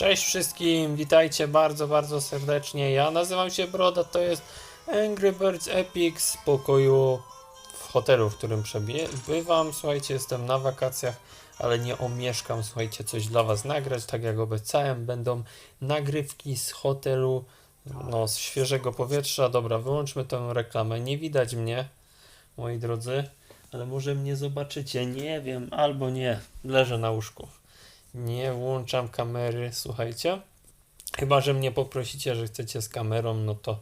Cześć wszystkim, witajcie bardzo, bardzo serdecznie. Ja nazywam się Broda, to jest Angry Birds Epic z pokoju w hotelu, w którym przebywam. Słuchajcie, jestem na wakacjach, ale nie omieszkam, słuchajcie, coś dla Was nagrać, tak jak obiecałem. Będą nagrywki z hotelu, no, z świeżego powietrza. Dobra, wyłączmy tę reklamę. Nie widać mnie, moi drodzy, ale może mnie zobaczycie. Nie wiem, albo nie. Leżę na łóżku. Nie włączam kamery, słuchajcie. Chyba, że mnie poprosicie, że chcecie z kamerą, no to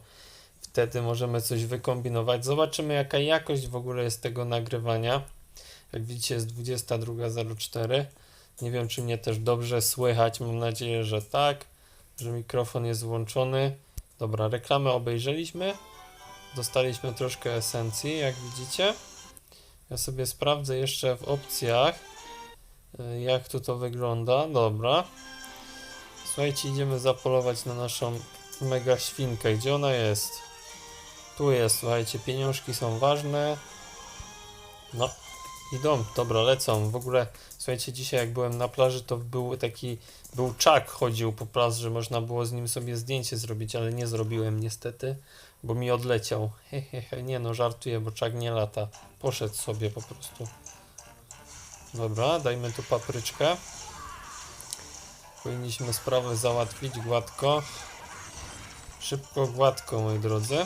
wtedy możemy coś wykombinować. Zobaczymy, jaka jakość w ogóle jest tego nagrywania. Jak widzicie, jest 22.04. Nie wiem, czy mnie też dobrze słychać. Mam nadzieję, że tak, że mikrofon jest włączony. Dobra, reklamę obejrzeliśmy. Dostaliśmy troszkę esencji, jak widzicie. Ja sobie sprawdzę jeszcze w opcjach. Y, jak tu to wygląda. Dobra. Słuchajcie, idziemy zapolować na naszą mega świnkę. Gdzie ona jest? Tu jest, słuchajcie, pieniążki są ważne. No, idą, dobra, lecą. W ogóle, słuchajcie, dzisiaj jak byłem na plaży, to był taki, był czak chodził po plaży, że można było z nim sobie zdjęcie zrobić, ale nie zrobiłem niestety, bo mi odleciał. Hehehe, nie no, żartuję, bo czak nie lata. Poszedł sobie po prostu. Dobra, dajmy tu papryczkę. Powinniśmy sprawę załatwić gładko. Szybko, gładko, moi drodzy.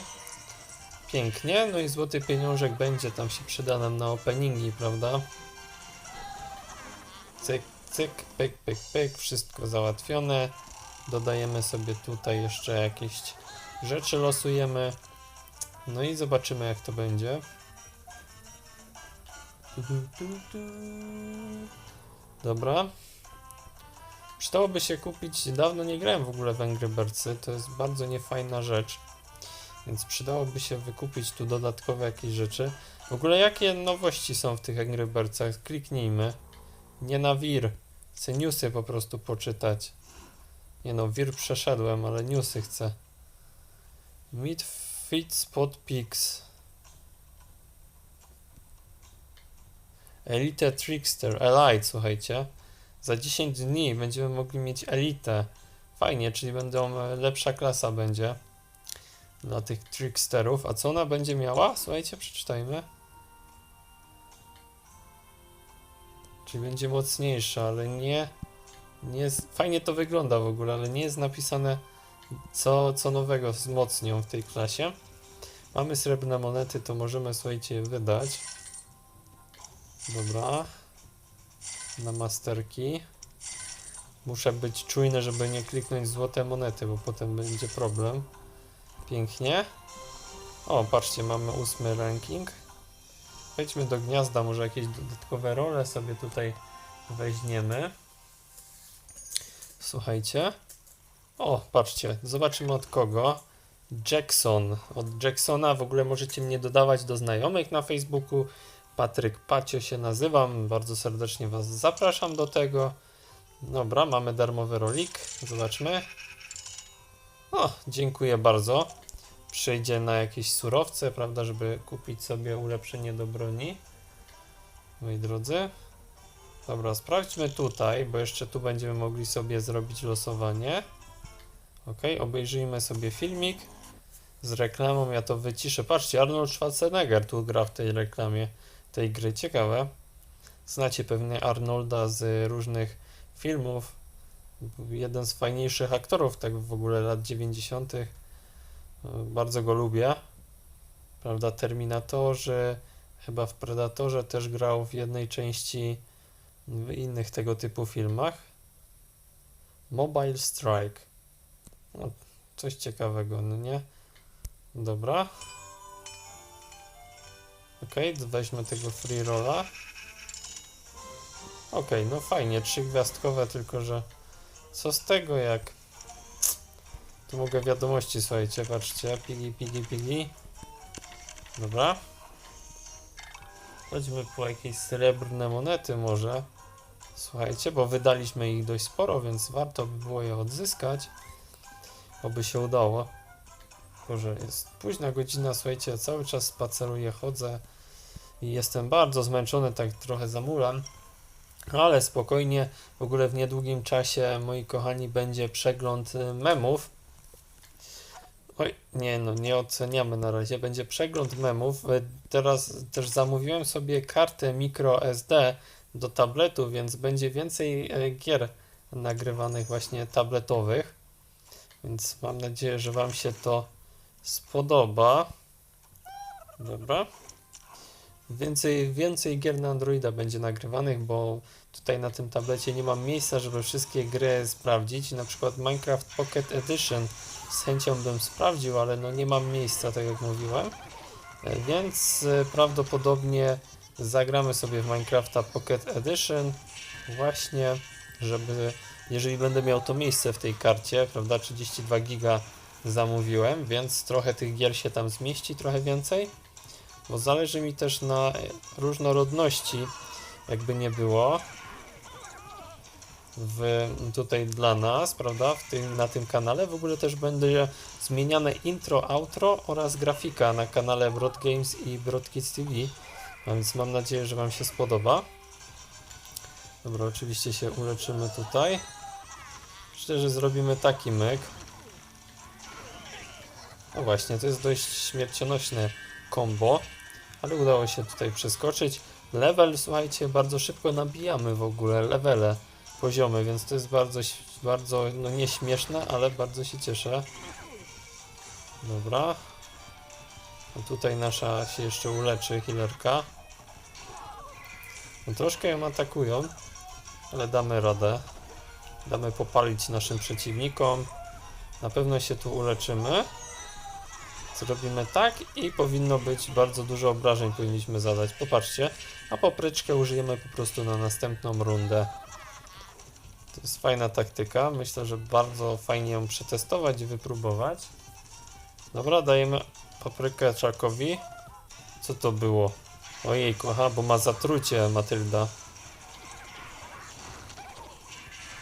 Pięknie, no i złoty pieniążek będzie tam się przyda nam na openingi, prawda? Cyk, cyk, pyk, pyk, pyk, wszystko załatwione. Dodajemy sobie tutaj jeszcze jakieś rzeczy, losujemy. No i zobaczymy jak to będzie. Dobra. Przydałoby się kupić, dawno nie grałem w ogóle w Angry Birdsy, to jest bardzo niefajna rzecz. Więc przydałoby się wykupić tu dodatkowe jakieś rzeczy. W ogóle jakie nowości są w tych Angry Birdsach? Kliknijmy. Nie na wir. Chcę newsy po prostu poczytać. Nie no, wir przeszedłem, ale newsy chcę. Meet Fit Spot Pigs. Elite Trickster, Elite, słuchajcie. Za 10 dni będziemy mogli mieć Elite. Fajnie, czyli będą e, lepsza klasa będzie dla tych tricksterów. A co ona będzie miała? Słuchajcie, przeczytajmy. Czyli będzie mocniejsza, ale nie. nie fajnie to wygląda w ogóle, ale nie jest napisane co, co nowego wzmocnią w tej klasie. Mamy srebrne monety, to możemy, słuchajcie, wydać. Dobra. Na masterki. Muszę być czujny, żeby nie kliknąć złote monety, bo potem będzie problem. Pięknie. O, patrzcie, mamy ósmy ranking. Wejdźmy do gniazda, może jakieś dodatkowe role sobie tutaj weźmiemy. Słuchajcie. O, patrzcie, zobaczymy od kogo. Jackson. Od Jacksona w ogóle możecie mnie dodawać do znajomych na Facebooku. Patryk Pacio się nazywam. Bardzo serdecznie Was zapraszam do tego. Dobra, mamy darmowy rolik. Zobaczmy. O, dziękuję bardzo. Przejdzie na jakieś surowce, prawda, żeby kupić sobie ulepszenie do broni. Moi drodzy. Dobra, sprawdźmy tutaj, bo jeszcze tu będziemy mogli sobie zrobić losowanie. Ok, obejrzyjmy sobie filmik z reklamą. Ja to wyciszę. Patrzcie, Arnold Schwarzenegger tu gra w tej reklamie tej gry. Ciekawe. Znacie pewnie Arnolda z różnych filmów. Jeden z fajniejszych aktorów, tak w ogóle lat 90. Bardzo go lubię. Prawda, Terminatorzy, chyba w Predatorze też grał w jednej części w innych tego typu filmach. Mobile Strike. No, coś ciekawego, no nie? Dobra. Ok, weźmy tego free rolla. Ok, no fajnie, trzygwiazdkowe, tylko że co z tego jak tu mogę wiadomości, słuchajcie, patrzcie, pigi, pigi, pigi. Dobra. Chodźmy po jakieś srebrne monety może. Słuchajcie, bo wydaliśmy ich dość sporo, więc warto by było je odzyskać. Oby się udało. Boże, jest późna godzina, słuchajcie, ja cały czas spaceruję, chodzę jestem bardzo zmęczony, tak trochę zamulam. Ale spokojnie, w ogóle w niedługim czasie, moi kochani, będzie przegląd y, memów. Oj, nie no, nie oceniamy na razie. Będzie przegląd memów. Y, Teraz też zamówiłem sobie kartę micro SD do tabletu, więc będzie więcej e, gier nagrywanych właśnie tabletowych. Więc mam nadzieję, że Wam się to spodoba. Dobra. Więcej, więcej gier na Androida będzie nagrywanych, bo tutaj na tym tablecie nie mam miejsca, żeby wszystkie gry sprawdzić. Na przykład Minecraft Pocket Edition z chęcią bym sprawdził, ale no nie mam miejsca, tak jak mówiłem. E, Więc e, prawdopodobnie zagramy sobie w Minecrafta Pocket Edition właśnie, żeby jeżeli będę miał to miejsce w tej karcie, prawda, 32 giga zamówiłem, więc trochę tych gier się tam zmieści, trochę więcej, bo zależy mi też na różnorodności, jakby nie było, w, tutaj dla nas, prawda, w tym, na tym kanale. W ogóle też będzie zmieniane intro, outro oraz grafika na kanale Broad Games i Broad Kids TV, więc mam nadzieję, że Wam się spodoba. Dobra, oczywiście się uleczymy tutaj. Myślę, że zrobimy taki myk. No właśnie, to jest dość śmiercionośne combo, ale udało się tutaj przeskoczyć. Level, słuchajcie, bardzo szybko nabijamy w ogóle levele, poziomy, więc to jest bardzo, bardzo, no nie śmieszne, ale bardzo się cieszę. Dobra. No tutaj nasza się jeszcze uleczy, healerka. No troszkę ją atakują, ale damy radę. Damy popalić naszym przeciwnikom. Na pewno się tu uleczymy. Zrobimy tak i powinno być bardzo dużo obrażeń powinniśmy zadać. Popatrzcie, a papryczkę użyjemy po prostu na następną rundę. To jest fajna taktyka. Myślę, że bardzo fajnie ją przetestować i wypróbować. Dobra, dajemy paprykę Czakowi. Co to było? Ojej, kocha, bo ma zatrucie Matylda.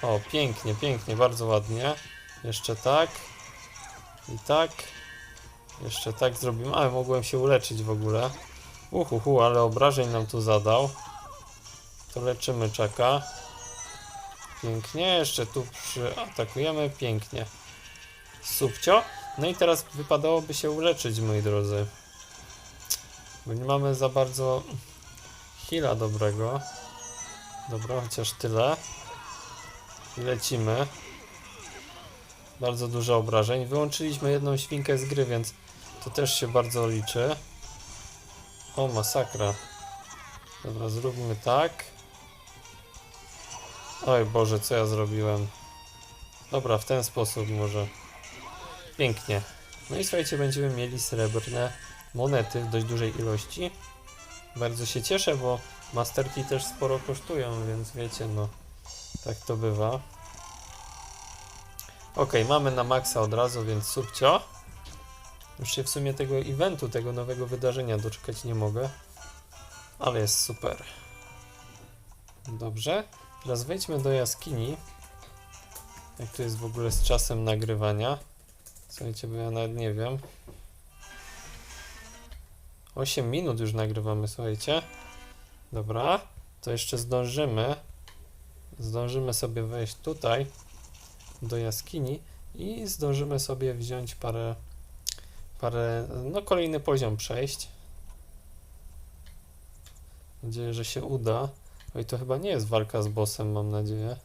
O, pięknie, pięknie, bardzo ładnie. Jeszcze tak. I tak. Jeszcze tak zrobimy. Ale mogłem się uleczyć w ogóle. Uhuhu, ale obrażeń nam tu zadał. To leczymy czeka. Pięknie. Jeszcze tu przyatakujemy. Pięknie. Subcio. No i teraz wypadałoby się uleczyć, moi drodzy. Bo nie mamy za bardzo heala dobrego. Dobra, chociaż tyle. I lecimy. Bardzo dużo obrażeń. Wyłączyliśmy jedną świnkę z gry, więc to też się bardzo liczy. O, masakra. Dobra, zróbmy tak. Oj Boże, co ja zrobiłem? Dobra, w ten sposób może. Pięknie. No i słuchajcie, będziemy mieli srebrne monety w dość dużej ilości. Bardzo się cieszę, bo masterki też sporo kosztują, więc wiecie, no tak to bywa. Ok, mamy na maksa od razu, więc subcio. Już się w sumie tego eventu, tego nowego wydarzenia doczekać nie mogę. Ale jest super. Dobrze. Teraz wejdźmy do jaskini. Jak to jest w ogóle z czasem nagrywania? Słuchajcie, bo ja nawet nie wiem. 8 minut już nagrywamy, słuchajcie. Dobra, to jeszcze zdążymy. Zdążymy sobie wejść tutaj do jaskini i zdążymy sobie wziąć parę, parę, no kolejny poziom przejść. Mam nadzieję, że się uda. Oj, to chyba nie jest walka z bossem, mam nadzieję.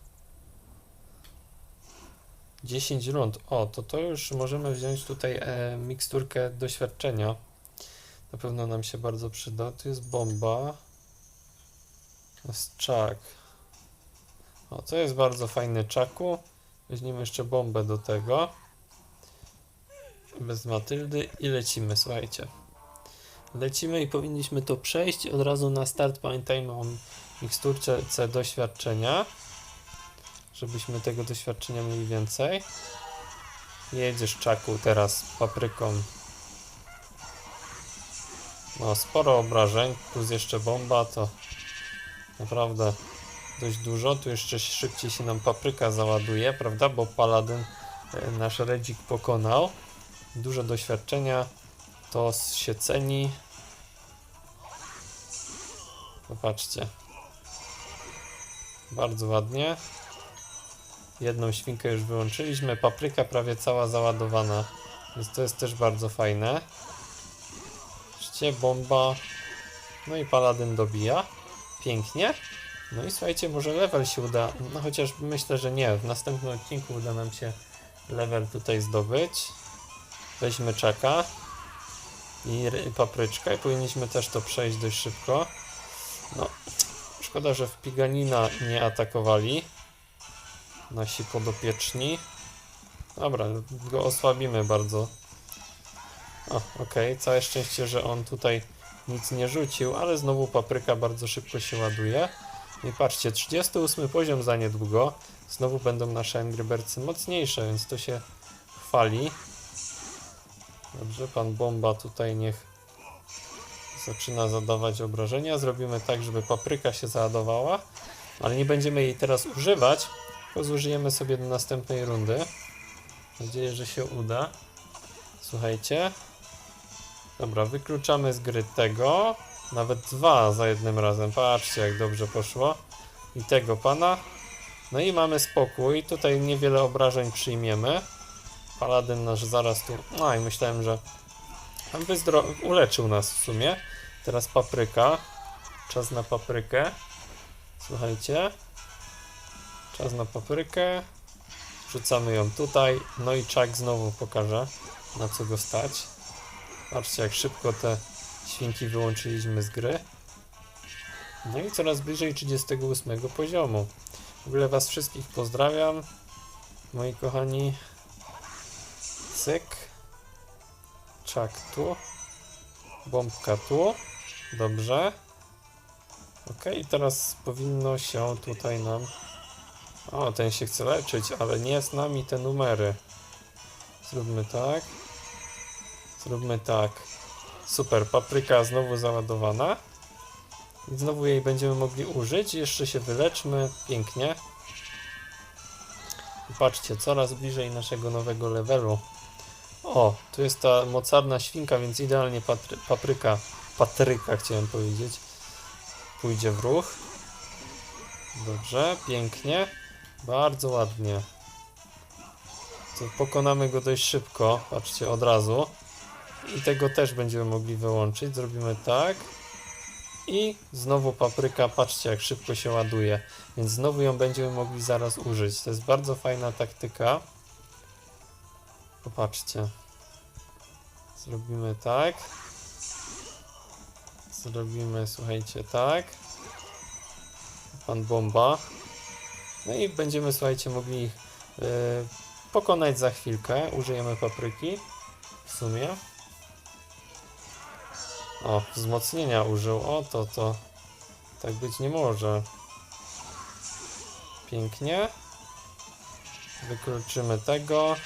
10 rund. O, to to już możemy wziąć tutaj e, miksturkę doświadczenia. Na pewno nam się bardzo przyda. Tu jest bomba. Jest czak. O, to jest bardzo fajny czaku. Weźmiemy jeszcze bombę do tego. Bez Matyldy i lecimy, słuchajcie. Lecimy i powinniśmy to przejść od razu na start. Pamiętajmy o miksturce doświadczenia. Żebyśmy tego doświadczenia mieli więcej. Jedziesz czaku teraz papryką. No, sporo obrażeń, plus jeszcze bomba, to naprawdę dość dużo. Tu jeszcze szybciej się nam papryka załaduje, prawda? Bo paladyn e, nasz redzik pokonał. Dużo doświadczenia, to się ceni. Popatrzcie. Bardzo ładnie. Jedną świnkę już wyłączyliśmy. Papryka prawie cała załadowana. Więc to jest też bardzo fajne. Patrzcie, bomba. No i paladyn dobija. Pięknie. No i słuchajcie, może level się uda. No chociaż myślę, że nie. W następnym odcinku uda nam się level tutaj zdobyć. Weźmy czaka i ry- papryczkę i powinniśmy też to przejść dość szybko. No, szkoda, że w Piganina nie atakowali nasi podopieczni. Dobra, go osłabimy bardzo. O, okej, całe szczęście, że on tutaj nic nie rzucił, ale znowu papryka bardzo szybko się ładuje. I patrzcie, 38 poziom za niedługo. Znowu będą nasze Angry Birdsy mocniejsze, więc to się chwali. Dobrze, pan Bomba tutaj niech zaczyna zadawać obrażenia. Zrobimy tak, żeby papryka się załadowała, ale nie będziemy jej teraz używać, tylko zużyjemy sobie do następnej rundy. Mam nadzieję, że się uda. Słuchajcie. Dobra, wykluczamy z gry tego. Nawet dwa za jednym razem. Patrzcie, jak dobrze poszło. I tego pana. No i mamy spokój. Tutaj niewiele obrażeń przyjmiemy. Paladyn nasz zaraz tu. No i myślałem, że wyzdro- uleczył nas w sumie. Teraz papryka. Czas na paprykę. Słuchajcie. Czas na paprykę. Wrzucamy ją tutaj. No i czak znowu pokaże, na co go stać. Patrzcie, jak szybko te świnki wyłączyliśmy z gry. No i coraz bliżej 38 poziomu. W ogóle Was wszystkich pozdrawiam, moi kochani. Cyk. Czak tu. Bombka tu. Dobrze. Ok, teraz powinno się tutaj nam... O, ten się chce leczyć, ale nie z nami te numery. Zróbmy tak. Zróbmy tak. Super, papryka znowu załadowana. I znowu jej będziemy mogli użyć. Jeszcze się wyleczmy. Pięknie. Patrzcie, coraz bliżej naszego nowego levelu. O, tu jest ta mocarna świnka, więc idealnie patry, papryka, patryka chciałem powiedzieć, pójdzie w ruch. Dobrze, pięknie. Bardzo ładnie. To pokonamy go dość szybko, patrzcie, od razu. I tego też będziemy mogli wyłączyć. Zrobimy tak. I znowu papryka, patrzcie jak szybko się ładuje. Więc znowu ją będziemy mogli zaraz użyć. To jest bardzo fajna taktyka. Popatrzcie. Zrobimy tak. Zrobimy, słuchajcie, tak. Pan bomba. No i będziemy, słuchajcie, mogli ich yy, pokonać za chwilkę. Użyjemy papryki. W sumie. O, wzmocnienia użył. O, to, to. Tak być nie może. Pięknie. Wykluczymy tego.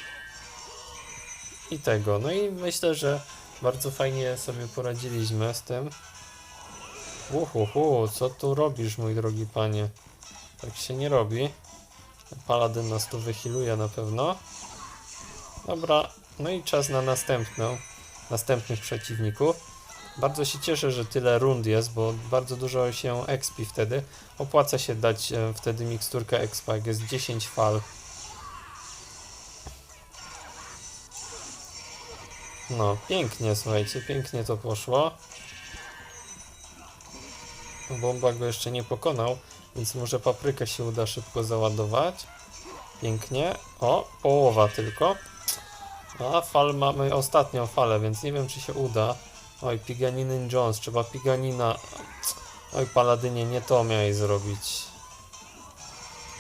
I tego. No i myślę, że bardzo fajnie sobie poradziliśmy z tym. Uhuhu, co tu robisz, mój drogi panie? Tak się nie robi. Paladyn nas tu wychiluje na pewno. Dobra, no i czas na następną, następnych przeciwników. Bardzo się cieszę, że tyle rund jest, bo bardzo dużo się expi wtedy. Opłaca się dać e, wtedy miksturkę expa, jak jest 10 fal. No, pięknie, słuchajcie, pięknie to poszło. Bomba go jeszcze nie pokonał, więc może paprykę się uda szybko załadować. Pięknie. O, połowa tylko. A fal mamy ostatnią falę, więc nie wiem czy się uda. Oj, Piganiny Jones, trzeba Piganina. Oj, Paladynie, nie to miałeś zrobić.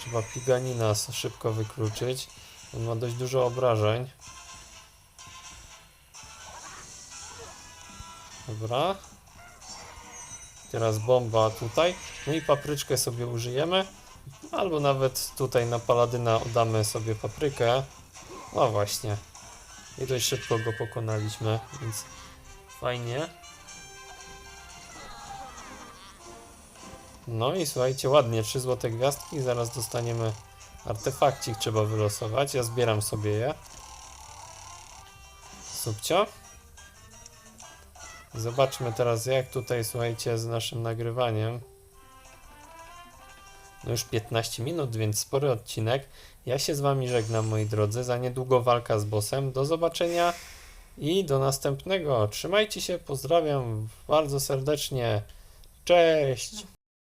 Trzeba Piganina szybko wykluczyć. On ma dość dużo obrażeń. Dobra. Teraz bomba tutaj. No i papryczkę sobie użyjemy. Albo nawet tutaj na paladyna oddamy sobie paprykę. O właśnie. I dość szybko go pokonaliśmy, więc fajnie. No i słuchajcie, ładnie, 3 złote gwiazdki. Zaraz dostaniemy artefakcik, trzeba wylosować. Ja zbieram sobie je. Subcio. Zobaczmy teraz, jak tutaj, słuchajcie, z naszym nagrywaniem. no już 15 minut, więc spory odcinek. Ja się z Wami żegnam, moi drodzy. Za niedługo walka z bossem. Do zobaczenia i do następnego. Trzymajcie się, pozdrawiam bardzo serdecznie. Cześć!